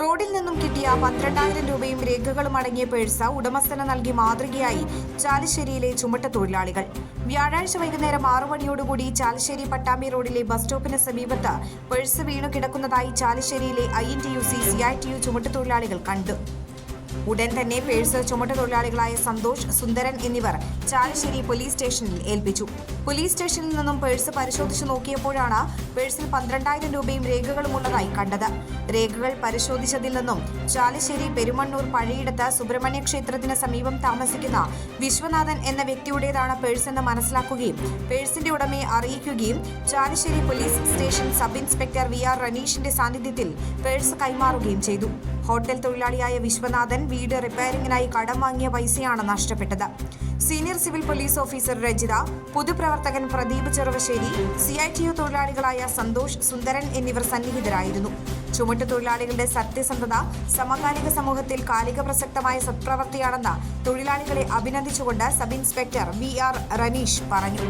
റോഡിൽ നിന്നും കിട്ടിയ പന്ത്രണ്ടായിരം രൂപയും രേഖകളും അടങ്ങിയ പേഴ്സ ഉടമസ്ഥന് നൽകി മാതൃകയായി ചാലശ്ശേരിയിലെ ചുമട്ട തൊഴിലാളികൾ. വ്യാഴാഴ്ച വൈകുന്നേരം ആറു മണിയോടുകൂടി ചാലശ്ശേരി പട്ടാമ്പി റോഡിലെ ബസ് സ്റ്റോപ്പിന് സമീപത്ത് പേഴ്സ് വീണു കിടക്കുന്നതായി ചാലശ്ശേരിയിലെ I N T U C C I T U ചുമട്ടുതൊഴിലാളികൾ കണ്ടു. ഉടൻ തന്നെ പേഴ്സ് ചുമട്ട തൊഴിലാളികളായ സന്തോഷ് സുന്ദരൻ എന്നിവർ ചാലശ്ശേരി പോലീസ് സ്റ്റേഷനിൽ ഏൽപ്പിച്ചു. പോലീസ് സ്റ്റേഷനിൽ നിന്നും പേഴ്സ് പരിശോധിച്ചു നോക്കിയപ്പോഴാണ് പേഴ്സിൽ പന്ത്രണ്ടായിരം രൂപയും രേഖകളും ഉള്ളതായി കണ്ടത്. രേഖകൾ പരിശോധിച്ചതിൽ നിന്നും ചാലശ്ശേരി പെരുമണ്ണൂർ പഴയിടത്ത് സുബ്രഹ്മണ്യ ക്ഷേത്രത്തിന് സമീപം താമസിക്കുന്ന വിശ്വനാഥൻ എന്ന വ്യക്തിയുടേതാണ് പേഴ്സ് എന്ന് മനസ്സിലാക്കുകയും പേഴ്സിന്റെ ഉടമയെ അറിയിക്കുകയും Chalissery police station sub inspector V R റനീഷിന്റെ സാന്നിധ്യത്തിൽ പേഴ്സ് കൈമാറുകയും ചെയ്തു. ഹോട്ടൽ തൊഴിലാളിയായ വിശ്വനാഥൻ വീട് റിപ്പയറിംഗിനായി കടം വാങ്ങിയ പൈസയാണ് നഷ്ടപ്പെട്ടത്. Senior civil police officer Rajitha പൊതുപ്രവർത്തകൻ Pradeep Cheruvassery C I T U തൊഴിലാളികളായ Santhosh Sundaran എന്നിവർ സന്നിഹിതരായിരുന്നു. ചുമട്ട് തൊഴിലാളികളുടെ സത്യസന്ധത സമകാലിക സമൂഹത്തിൽ കാലിക പ്രസക്തമായ സത്പ്രവർത്തിയാണെന്ന് തൊഴിലാളികളെ അഭിനന്ദിച്ചുകൊണ്ട് sub inspector V R Raneesh പറഞ്ഞു.